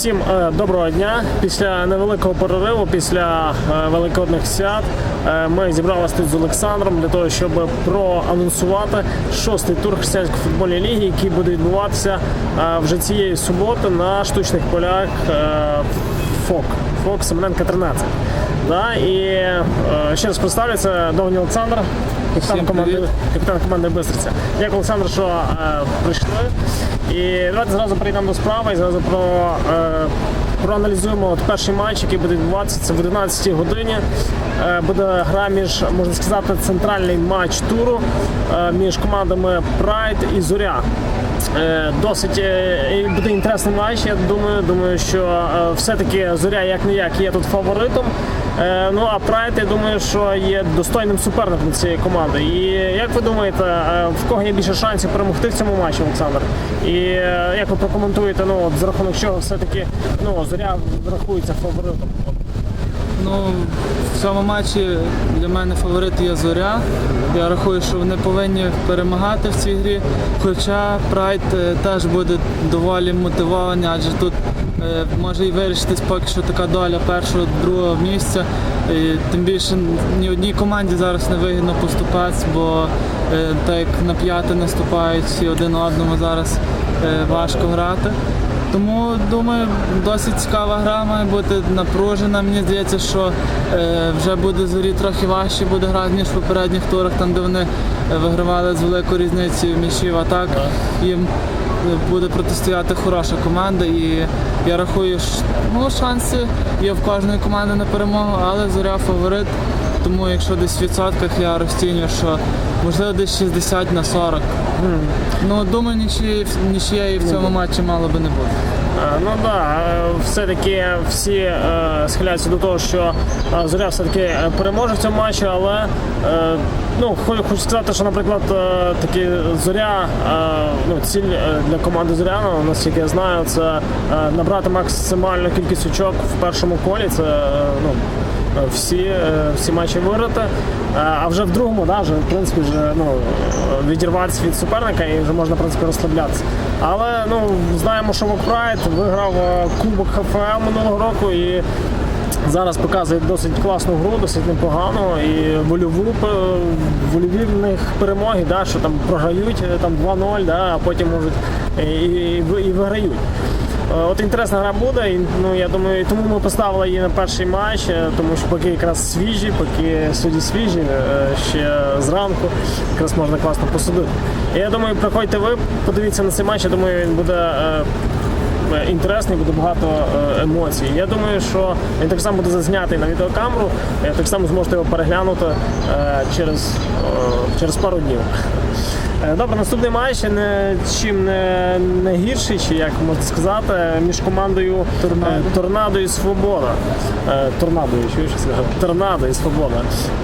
Всім е, доброго дня. Після невеликого перериву, після е, великодних свят, е, ми зібралися тут з Олександром для того, щоб проанонсувати шостий тур християнської футбольної ліги, який буде відбуватися вже цієї суботи на штучних полях ФОК. ФОК Семененка 13. Да, і е, ще раз представлю, це Довгий Олександр, капітан команди, капітан команди Бистриця. Дякую, Олександр, що е, прийшли. І давайте зразу перейдемо до справи і зразу про, е, проаналізуємо от перший матч, який буде відбуватися. Це в 11 годині. Е, буде гра між, можна сказати, центральний матч туру е, між командами Прайд і Зоря. Е, Досить буде інтересний матч. Я думаю, думаю, що все-таки зоря як не як є тут фаворитом. Ну а Прайд, я думаю, що є достойним суперником цієї команди. І як ви думаєте, в кого є більше шансів перемогти в цьому матчі, Олександр? І як ви прокоментуєте, ну от за рахунок чого все-таки ну зоря рахується фаворитом? Ну, в цьому матчі для мене фаворит є Зоря. Я рахую, що вони повинні перемагати в цій грі. Хоча Прайд е, теж буде доволі мотивований, адже тут е, може і вирішитись поки що така доля першого, другого місця. І тим більше ні одній команді зараз не вигідно поступатися, бо е, так як на п'яте наступають всі один одному зараз важко грати. Тому думаю, досить цікава гра має бути напружена. Мені здається, що е, вже буде зорі трохи важче буде грати, ніж в попередніх турах, там де вони е, вигравали з великою різницею м'ячів. А так їм е, буде протистояти хороша команда. І я рахую, що ну, шанси є в кожної команди на перемогу, але зоря фаворит. Тому якщо десь в відсотках я розцінюю, що можливо десь 60 на 40. Ну думаю, нічиєї нічиєї в цьому матчі мало би не бути. Е, Ну да, е, все-таки всі е, схиляються до того, що е, зоря все-таки переможе в цьому матчі, але е, ну, хочу, сказати, що, наприклад, е, таки зоря, е, ну, ціль для команди Зоряна, наскільки я знаю, це набрати максимальну кількість очок в першому колі. Це ну, всі, е, всі матчі виграти. Е, А вже в другому, да, вже, в принципі, вже, ну, е, відірватися від суперника і вже можна в принципі, розслаблятися. Але ну, знаємо, що Вокпрайд виграв е, Кубок ХФЛ минулого року і зараз показує досить класну гру, досить непогану і вольову е, вольові в них перемоги, да, що там програють е, там 2-0, да, а потім можуть і, і, і виграють. Е, От інтересна гра буде, і, ну я думаю, тому ми поставили її на перший матч, е, тому що поки якраз свіжі, поки судді свіжі, е, ще зранку, якраз можна класно посудити. Я думаю, приходьте ви, подивіться на цей матч, я думаю, він буде. Інтересний, буде багато емоцій. Я думаю, що він так само буде зазнятий на відеокамеру. е, Так само зможете його переглянути через, через пару днів. Е, Добре, наступний матч не чим не, не гірший, чи як можна сказати, між командою Торнадо, Торнадо і Свобода. Е, Торнадо, чуєш, що сказав? Торнадо і Свобода.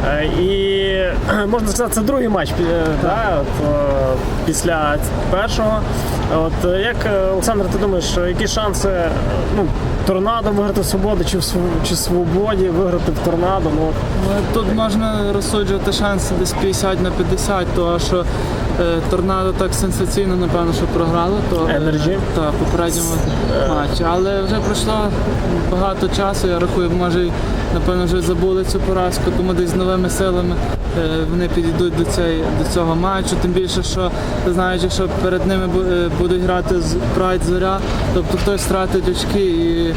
Е, І е, можна сказати, це другий матч е, да, от, е, після першого. От е, як е, Олександр, ти думаєш, е, які шанси е, ну, Торнадо виграти в свободу чи в чи свободі виграти в торнадо? Ну, Ну, Тут можна розсуджувати шанси десь 50 на 50, тому що е, торнадо так сенсаційно, напевно, що програло, то Energy. та, в попередньому матчі. Але вже пройшло багато часу, я рахую, може, напевно, вже забули цю поразку, тому десь з новими силами е, вони підійдуть до, цієї, до цього матчу. Тим більше, що знаючи, що перед ними е, будуть грати з Прайд Зоря, тобто хтось втратить очки і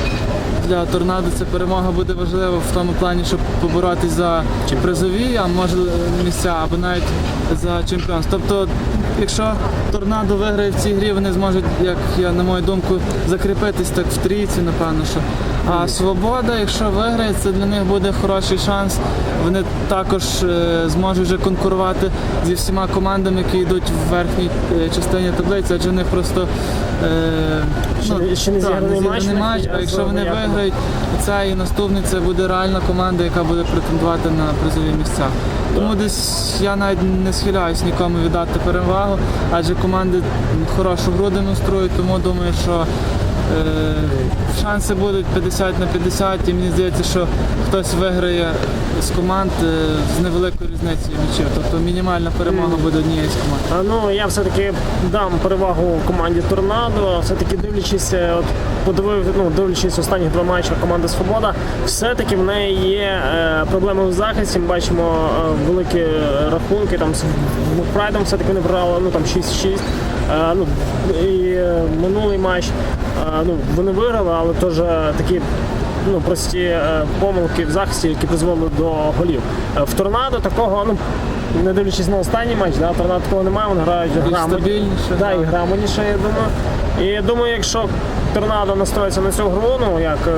для торнадо ця перемога буде важлива в тому плані, щоб поборотися за призові, а може місця, або навіть за чемпіонство. Тобто, якщо торнадо виграє в цій грі, вони зможуть, як я на мою думку, закріпитись так в трійці, напевно, що. А свобода, якщо виграє, це для них буде хороший шанс. Вони також е, зможуть вже конкурувати зі всіма командами, які йдуть в верхній е, частині таблиці, адже в них просто е, Ще не- зіграний матч, матч, а якщо вони виграють, це і наступний це буде реальна команда, яка буде претендувати на призові місця. Тому десь я навіть не схиляюсь нікому віддати перевагу, адже команди хорошу гру демонструють, тому думаю, що шанси будуть 50 на 50, і мені здається, що хтось виграє з команд е, з невеликою різницею м'ячів. Тобто мінімальна перемога буде однієї з команд. Ну, я все-таки дам перевагу команді Торнадо, все-таки дивлячись, е, от, подивив, ну, дивлячись останні два матчі команди Свобода, все-таки в неї є е, проблеми в захисті. Ми бачимо е, великі рахунки. Там з Прайдом все-таки не програли, ну там 6-6. Е, ну, і е, минулий матч е, ну, вони виграли, але теж такі ну, прості е, помилки в захисті, які призвели до голів. Е, в торнадо такого, ну не дивлячись на останній матч, да, торнадо такого немає, вони грають стабільніше, Да, і грамотніше, я думаю. І я думаю, якщо торнадо настроїться на цю гру, ну як е,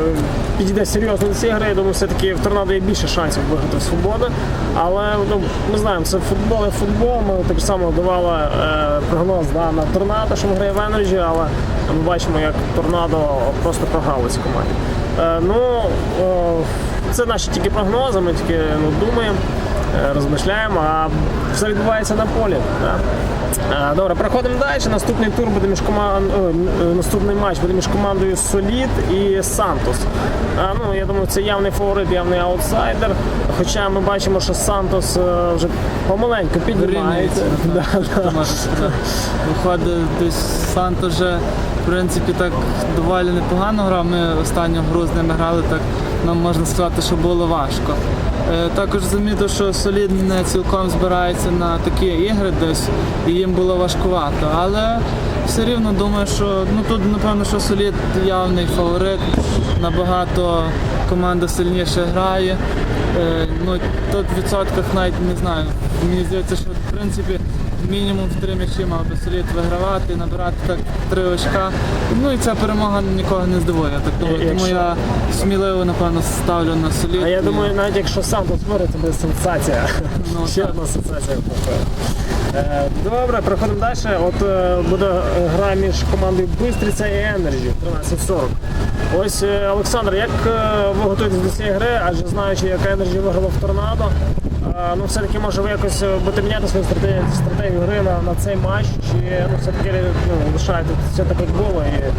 підійде серйозно до цієї гри, я думаю, все-таки в торнадо є більше шансів виграти в свободу. Але ну, ми знаємо, це футбол і футбол. Ми так само давали е, прогноз да, на торнадо, що він грає в Енерджі, але ми бачимо, як торнадо просто програли цій команді. Е, ну, е, це наші тільки прогнози, ми тільки ну, думаємо, е, розмишляємо, а все відбувається на полі. Да. Добре, проходимо далі. Наступний тур буде між команд... е, наступний матч буде між командою Солід і Сантос. Ну, я думаю, це явний фаворит, явний аутсайдер. Хоча ми бачимо, що Сантос вже помаленьку піднімається. Виходить, десь Санто вже в принципі так доволі непогано грав. Ми останню гру з ними грали, так нам можна сказати, що було важко. Е, Також замітив, що Солід не цілком збирається на такі ігри десь, і їм було важкувато. Але все рівно думаю, що ну тут напевно, що Солід явний фаворит, набагато команда сильніше грає. Е, Ну тут в відсотках навіть не знаю. Мені здається, що в принципі мінімум в три м'ячі мав би солід вигравати, набирати так три очка. Ну і ця перемога нікого не здивує. Так думаю, тому Якщо- я сміливо напевно ставлю на солід. А я І- думаю, навіть якщо Сантос виграє, це буде сенсація. Ну, Ще так. одна сенсація. Е, Добре, проходимо далі. От е, буде гра між командою Бистриця і Енерджі 13.40. Ось е, Олександр, як ви готуєтесь до цієї гри, адже знаючи, як Енерджі виграла в торнадо, ну все-таки може ви якось е, будете міняти свою стратегію, стратегію гри на, на цей матч, чи ну, все-таки ну, лишаєте все так, як було і е,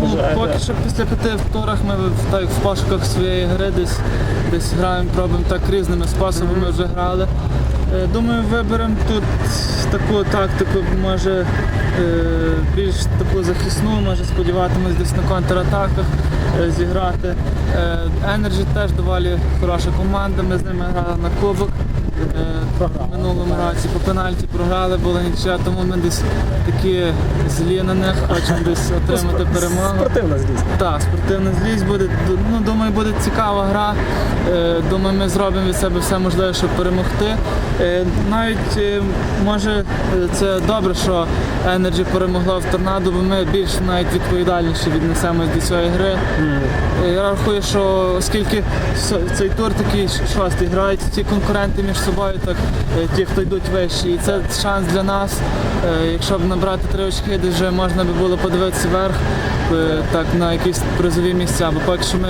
Ну, вважаєте- поки що після п'яти турах ми в- так в пошуках своєї гри десь, десь граємо, пробуємо так різними способами вже грали. Е, Думаю, виберемо тут таку тактику, може е, більш таку захисну, може сподіватимось десь на контратаках е, зіграти. Е, Energy теж доволі хороша команда, ми з ними грали на кубок. Е, в минулому році по пенальті програли, була нічия, тому ми десь такі злі на них, хочемо десь отримати перемогу. Спортивна злість. Так, спортивна злість буде. Ну, думаю, буде цікава гра. Е, Думаю, ми зробимо від себе все можливе, щоб перемогти. Е, Навіть може це добре, що Energy перемогла в торнадо, бо ми більш навіть відповідальніше віднесемось до цієї гри. Е, Я рахую, що оскільки цей тур такий ш- шостий грають ці конкуренти між собою, так е, ті, хто йдуть вищі. І це шанс для нас. Е, Якщо б набрати три очки, вже можна би було подивитися вверх так на якісь призові місця, бо поки що ми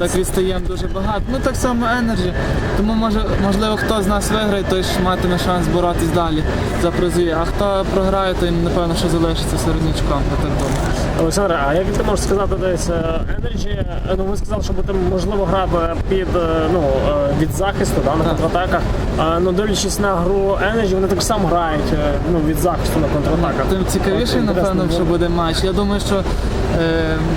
так відстаємо дуже багато. Ну так само Energy. Тому може, можливо, хто з нас виграє, той ж матиме шанс боротись далі за призові. А хто програє, той напевно що залишиться середнячком, я так думаю. Олександр, а як ти можеш сказати десь е, Energy, е, ну ви сказали, що будете можливо грати під е, ну е, від захисту, да, на контратаках. А, ну дивлячись на гру Energy, вони так само грають е, ну, від захисту на контратаках. Тим цікавіший, От, напевно, що буде матч. Я думаю, що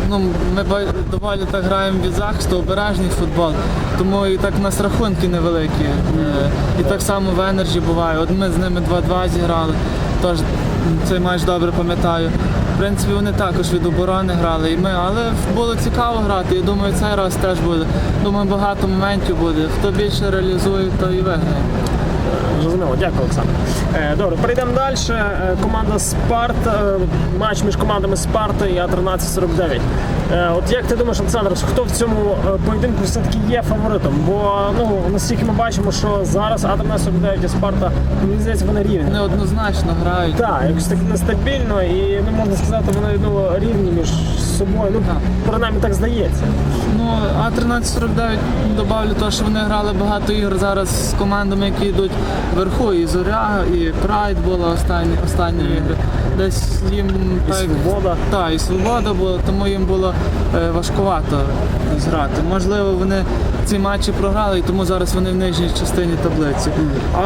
ну, ми доволі так граємо від захисту, обережний футбол, тому і так у нас рахунки невеликі. Е, і так само в Енерджі буває. От ми з ними 2-2 зіграли, тож цей матч добре пам'ятаю. В принципі, вони також від оборони грали, і ми, але було цікаво грати. Я думаю, цей раз теж буде. Думаю, багато моментів буде. Хто більше реалізує, то і виграє. Зрозуміло, дякую, Олександр. Е, Добре, перейдемо далі. Е, Команда Спарт, е, матч між командами Спарта і А1349. Е, От як ти думаєш, Олександр, хто в цьому е, поєдинку все-таки є фаворитом? Бо ну наскільки ми бачимо, що зараз А1349 і Спарта, мені здається, вони рівні. Вони однозначно грають. Так, якось так нестабільно і не можна сказати, вони ну, рівні між собою. Ну, Так. принаймні так здається. Ну, А1349 добавлю те, що вони грали багато ігор зараз з командами, які йдуть вверху. І Зоря, і Прайд була останні, останні ігри. Десь їм І свобода. та, і свобода була, тому їм було е, важкувато зграти. Можливо, вони ці матчі програли, і тому зараз вони в нижній частині таблиці.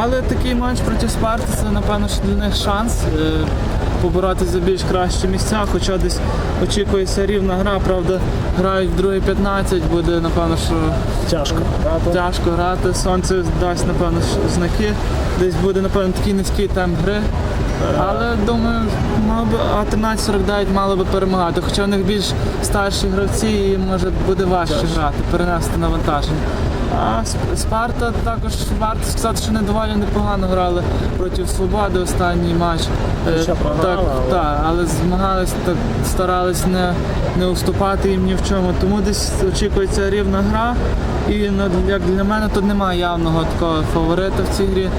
Але такий матч проти Спарти це, напевно, що для них шанс е, поборотися за більш кращі місця, хоча десь очікується рівна гра, правда, грають в другий 15, буде, напевно, що Тяжко. грати. тяжко грати. Сонце дасть, напевно, знаки. Десь буде, напевно, такий низький темп гри. Але думаю, мав би А1349 мало би перемагати. Хоча в них більш старші гравці і може буде важче грати, перенести навантаження. А Спарта також варто сказати, що не доволі непогано грали проти Свободи останній матч. Е, Хоча так, але- так, але змагались так, старались не, не уступати їм ні в чому. Тому десь очікується рівна гра. І ну, як для мене тут немає явного такого фаворита в цій грі.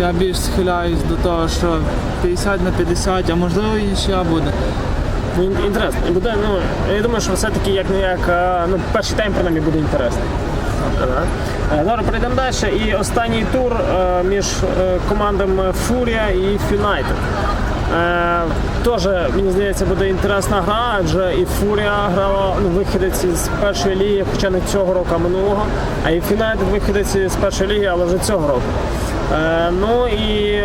Я більш схиляюсь до того, що 50 на 50, а можливо і ще буде. Інтересно. Буде, ну, я думаю, що все-таки як не як, е, ну, перший тайм принаймні буде інтересний. Е, Добре, перейдемо далі. І останній тур е, між е, командами Фурія і Фюнайтед. Е, Теж, мені здається, буде інтересна гра, адже і Фурія грала ну, вихідець з першої ліги, хоча не цього року, а минулого. А і Фюнайтед вихідець з першої ліги, але вже цього року. Е, Ну і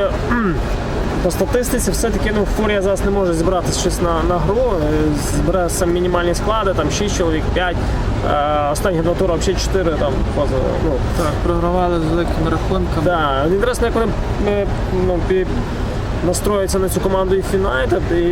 по статистиці все-таки ну, Фурія зараз не може зібрати щось на, на гру. Е, Збере сам мінімальні склади, там 6 чоловік, 5. Е, останні два тури взагалі 4 там поза. Ну, Так, програвали з великими рахунками. да. Інтересно, як вони ну, настроюються на цю команду і Фінайтед. І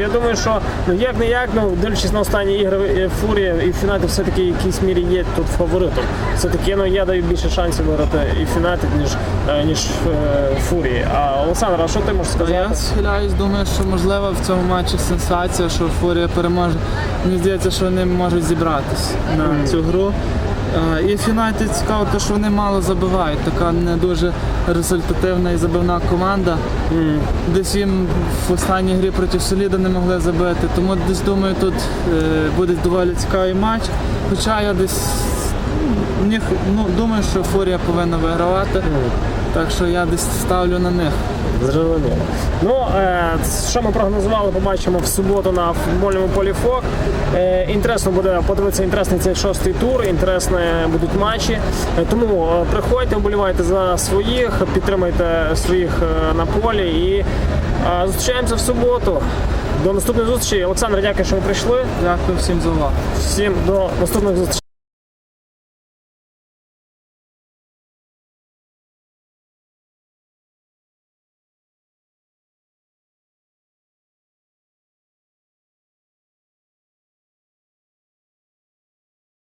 я думаю, що ну, як не як, ну, дивлячись на останні ігри е, Фурія і Фінайтед все-таки в якійсь мірі є тут фаворитом. Все-таки ну, я даю більше шансів виграти і Фінайтед, ніж, е, ніж е, Фурії. А Олександр, а що ти можеш сказати? Я схиляюсь, думаю, що можливо в цьому матчі сенсація, що Фурія переможе. Мені здається, що вони можуть зібратись на цю гру. Е, І Фінайтед цікаво, те, що вони мало забивають. Така не дуже результативна і забивна команда. Десь їм в останній грі проти Соліда не могли забити. Тому десь думаю, тут е, буде доволі цікавий матч. Хоча я десь м, них, ну, думаю, що Фурія повинна вигравати. Так що я десь ставлю на них. Зрозуміло. Ну, е, що ми прогнозували, побачимо в суботу на футбольному полі ФОК. Е, інтересно буде подивитися інтересний цей шостий тур, інтересні будуть матчі. Е, тому приходьте, вболівайте за своїх, підтримайте своїх на полі і е, зустрічаємося в суботу. До наступної зустрічі. Олександр, дякую, що ви прийшли. Дякую всім за увагу. Всім до наступних зустрічей.